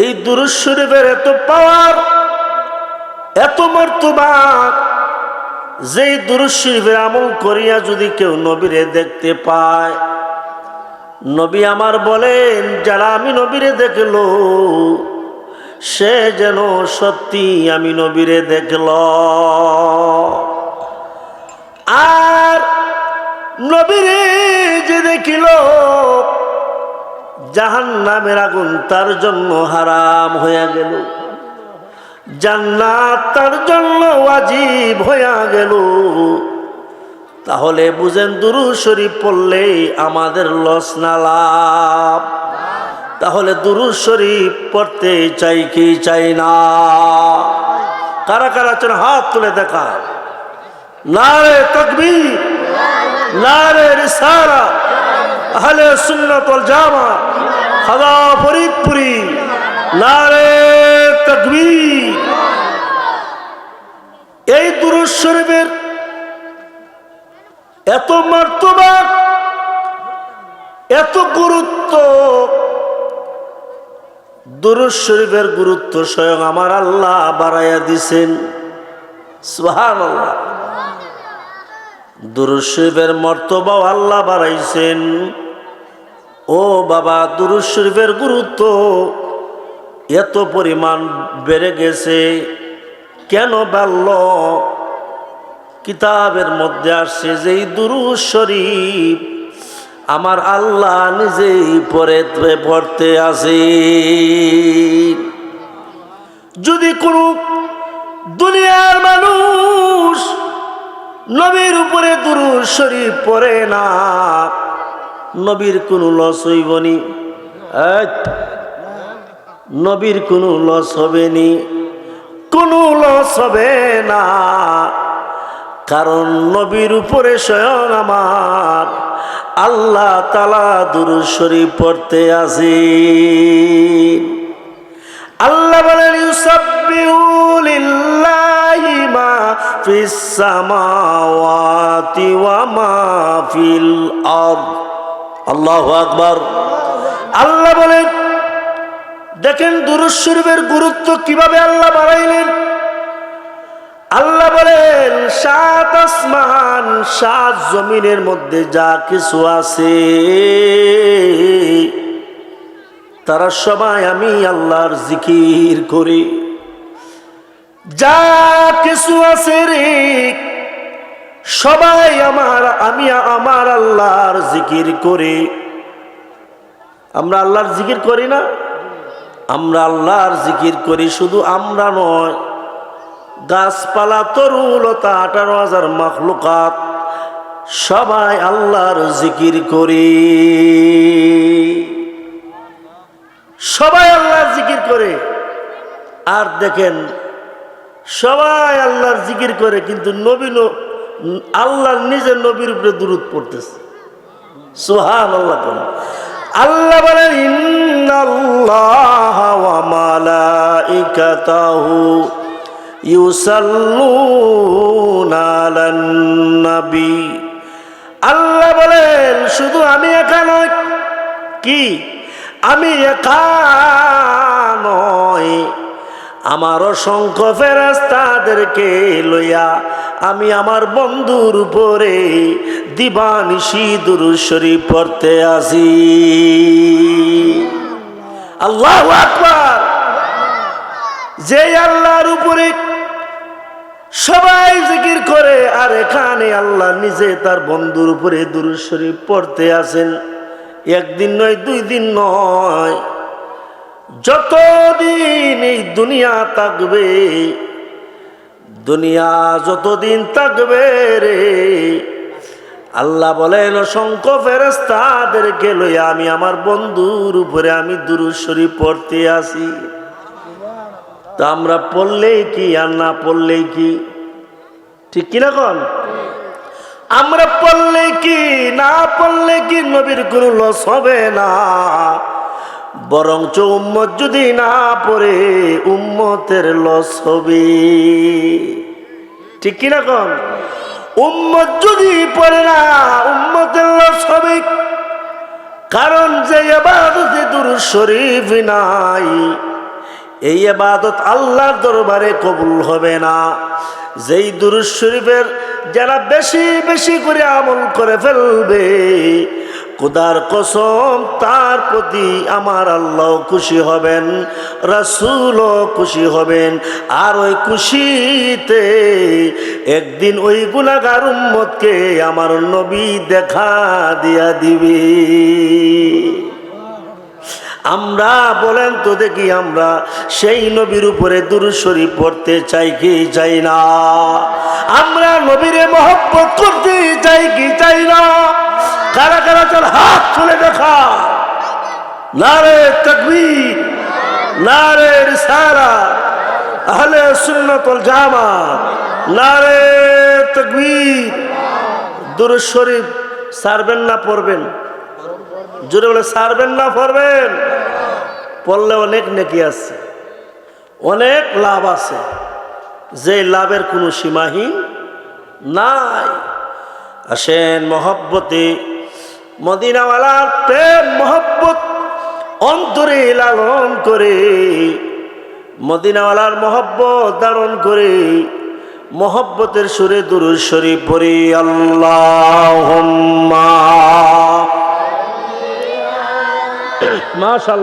এই দুরুজ শরীফের এত পাওয়ার, এত মর্তবা যেই দুরুজ শরীফের আমল করিয়া যদি কেউ নবীরে দেখতে পায়, নবী আমার বলেন, যারা আমি নবীরে দেখল, সে যেন সত্যি আমি নবীরে দেখল। আর নবীরে যে দেখিল জাহান নামের আগুন তার জন্য হারাম হইয়া গেল। জান্নাত তার জন্য ওয়াজিব হইয়া গেল। তাহলে বুঝেন দুরু শরীফ পড়লে আমাদের লস না লাভ। তাহলে দুরু শরীফ পড়তে চাই কি চাই না? কারা কারা চলে হাত তুলে দেখা না নারে তকবীর, নারে রিসালা, আহলে সুন্নাত ওয়াল জামা খাদা ফরিদপুরি, নারে তকবীর। এই দুরুদ শরীফের এত মর্তবা, এত গুরুত্ব, দুরুদ শরীফের গুরুত্ব স্বয়ং আমার আল্লাহ বাড়াইয়া দিছেন। সুবহানাল্লাহ। দুরুদ শরীফের মর্তবাও আল্লাহ বাড়াইছেন। ও বাবা, দুরুদ শরীফের গুরুত্ব এত পরিমাণ বেড়ে গেছে, কেন বাড়ল? কিতাবের মধ্যে আসছে যে এই দুরুদ শরীফ আমার আল্লাহ নিজেই পরে পড়তে আসে। যদি কোনো দুনিয়ার মানুষ নবীর উপরে দুরুদ শরীফ পড়ে না নবীর কোনো লস হইবনি। নবীর কোনো লস হবে নি কোনো লস হবে না। কারণ নবীর উপরে স্বয়ং আমার আল্লাহ তালা দুরুদ শরীফ পড়তে আসি আল্লাহ বলেন, ইউসাব্বিহু লিল্লাহি মা ফিস সামাওয়াতি ওয়া মা ফিল আরদ। আল্লাহু আকবর। আল্লাহ বলেন, দেখেন দুরুদ শরীফের গুরুত্ব কীভাবে আল্লাহ বাড়াইলেন? আল্লাহ বলেন, সাত আসমান, সাত জমিনের মধ্যে যা কিছু আছে, তারা সবাই আমি আল্লাহর জিকির করি। যা কিছু আছে রে সবাই আমার, আমি আমার আল্লাহর জিকির করি। আমরা আল্লাহর জিকির করি না? আমরা আল্লাহর জিকির করি শুধু আমরা নয়। গাছপালা তরুলতা আঠারো হাজার মখলুকাত, সবাই আল্লাহর জিকির করি। সবাই আল্লাহর জিকির করে। আর দেখেন, সবাই আল্লাহর জিকির করে, কিন্তু নবী আল্লাহর নিজের নবীর উপরে দূরত পড়তেছে। সুহান আল্লাহ করেন আল্লাহ বলেন আল্লাহ বলেন, শুধু আমি একা নয় কি? আমি একা নয় আমার অসংখ্য ফেরাস্তাদেরকে লইয়া আমি আমার বন্ধুর উপরে দিবানিশি দুরুশরী পড়তে আসি। আল্লাহ আকবার। যে আল্লাহর উপরে সবাই জিকির করে, আর এখানে আল্লাহ নিজে তার বন্ধুর উপরে দুরুশরী পড়তে আসেন। একদিন নয়, দুই দিন নয়। যতদিন এই দুনিয়া থাকবে, দুনিয়া যতদিন থাকবে রে, আল্লাহ বলেন, অসংখ্য ফেরেস্তাদেরকে লইয়া আমি আমার বন্ধুর উপরে আমি দুরুশ্বরী পড়তে আসি। তা আমরা পড়লেই কি আর না পড়লেই কি? ঠিক কিনা কন? আমরা পড়লে কি, না পড়লে কি নবীর কোনো লস হবে না। বরঞ্চ উম্মত যদি না পড়ে, উম্মতের লস হবে ঠিক কিনা কন? উম্মত যদি পড়ে না, উম্মতের লস হবে কারণ যে এবাদতে দুরুদ শরীফ নাই, এই এবাদত আল্লাহর দরবারে কবুল হবে না। যেই দুরুদ শরীফের যারা বেশি বেশি করে আমল করে ফেলবে খুদার কসম, তার প্রতি আমার আল্লাহ খুশি হবেন, রাসুলও খুশি হবেন। আর ওই খুশিতে একদিন ওই গুণাগার উম্মতকে আমার নবী দেখা দিয়া দিবে। আমরা বলেন তো দেখি আমরা সেই নবীর উপরে দুরুশরী পড়তে চাই কি চাই না? আমরা নবীরে মহব্বত করতে চাই কি চাই না? কারা কারা চল হাত তুলে দেখা। নারে তকবীর, নারে রিসালা, আহলে সুন্নতুল জামা, নারে তকবীর। দুরুদ শরীফ সারবেন না পড়বেন? জোরে বলে সারবেন না পড়বেন? পড়লে অনেক নেকি আছে, অনেক লাভ আছে। যে লাভের কোনো সীমাহীন নাই। আসেন মহব্বতে মদিনাওয়ালার প্রেম, মহব্বত, অন্তরে লালন করে, মদিনাওয়ালার মহব্বত ধারণ করে, মহব্বতের সুরে দুরু শরীফ পড়ি আল্লাহ মাশাল্লাহ।